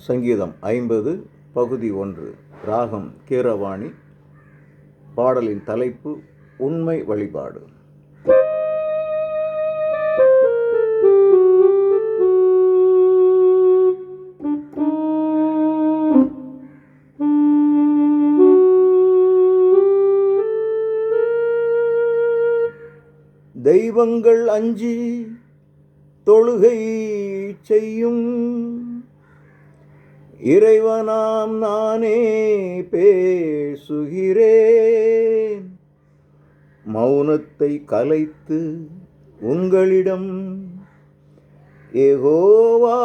சங்கீதம் ஐம்பது பகுதி ஒன்று. ராகம் கீரவாணி. பாடலின் தலைப்பு உண்மை வழிபாடு. தெய்வங்கள் அஞ்சி தொழுகை செய்யும் இறைவனாம் நானே பேசுகிறேன். மௌனத்தை கலைத்து உங்களிடம் ஏகோவா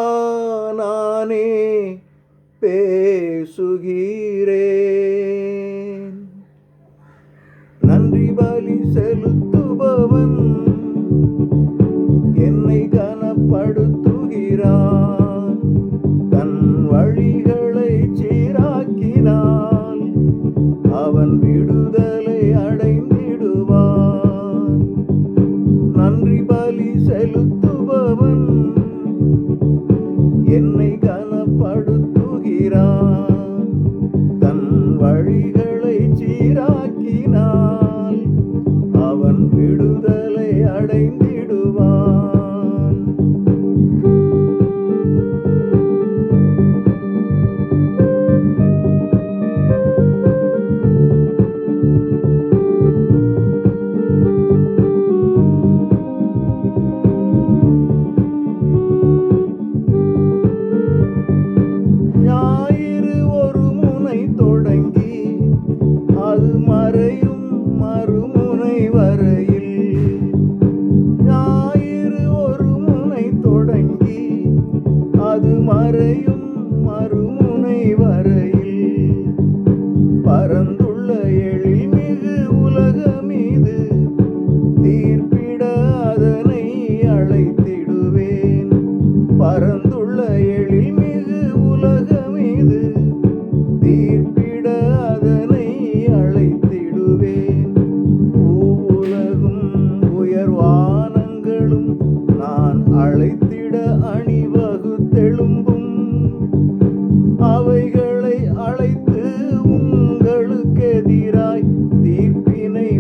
நானே பேசுகிறேன். நன்றி பலி செலுத்துபவன் அவன் விடுதலை அடைந்திடுவான். நன்றி பலி செலுத்துபவன் என்னை கனப்படுத்துகிறான். தன் வழிகளை சீராக்கினான்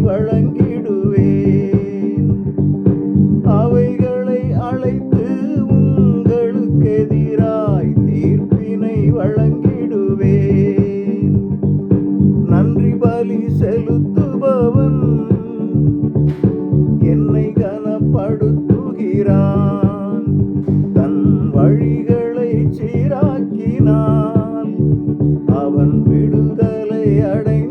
வழங்கிடுவேன். அவைகளை அழைத்து உங்களுக்கு எதிராய் தீர்ப்பினை வழங்கிடுவேன். நன்றி பலி செலுத்துபவன் என்னை கனப்படுத்துகிறான். தன் வழிகளை சீராக்கினால் அவன் விடுதலை அடை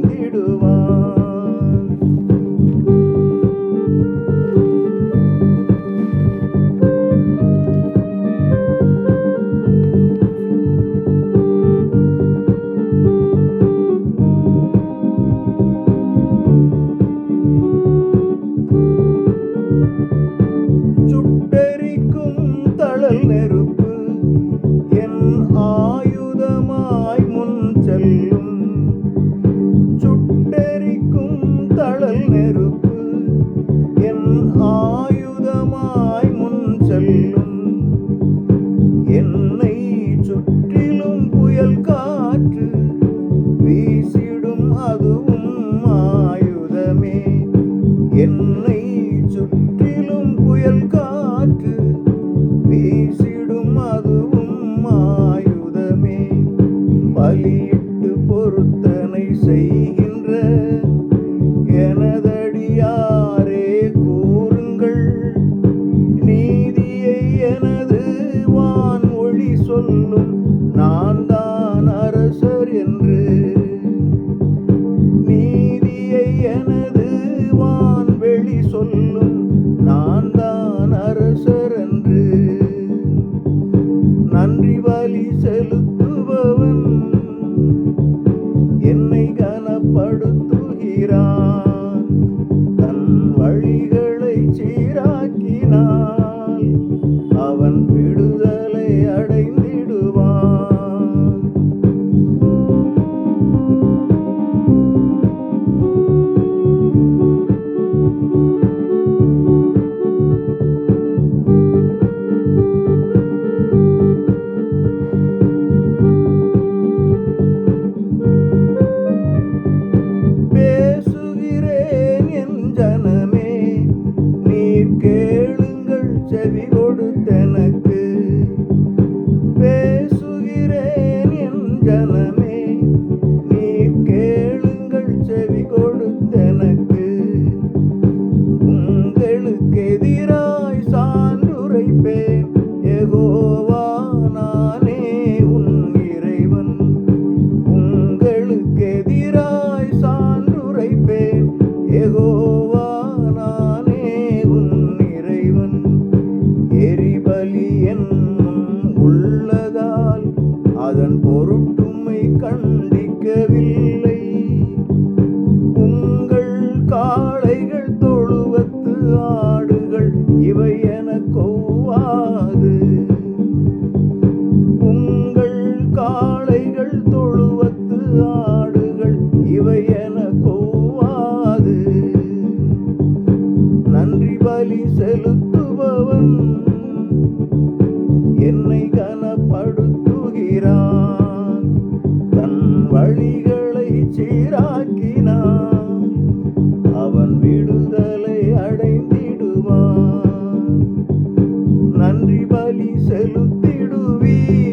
தழல் நெருப்பு என் ஆயுதமாய் முன் செல்லும். சுட்டெரிக்கும் தழல் நெருப்பு என் ஆயுதமாய் முன் செல்லும். என்னை சுற்றிலும் புயல் காற்று வீசிடும் அதுவும் ஆயுதமே. என் கனப்படுத்துகிறான் செவி கொடுத்தனக்கு பேசுகிறேன் என் ஜனமே. நீர் கேளுங்கள் செவி கொடுத்தனக்கு உங்களுக்கு எதிராய் சான்றுரைப்பேன். எகோவா நானே உன் இறைவன். எதிராய் சான்றுரைப்பேன். எகோ தொழுவத்து ஆடுகள் இவை என கொவ்வாது நன்றி பலி செலுத்துபவன் என்னை கனப்படுத்துகிறான். தன் வழிகளை சீராக்கினான். அவன் விடுதலை அடைந்திடுவான். நன்றி பலி செலுத்திடுவீர்.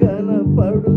కనపడు.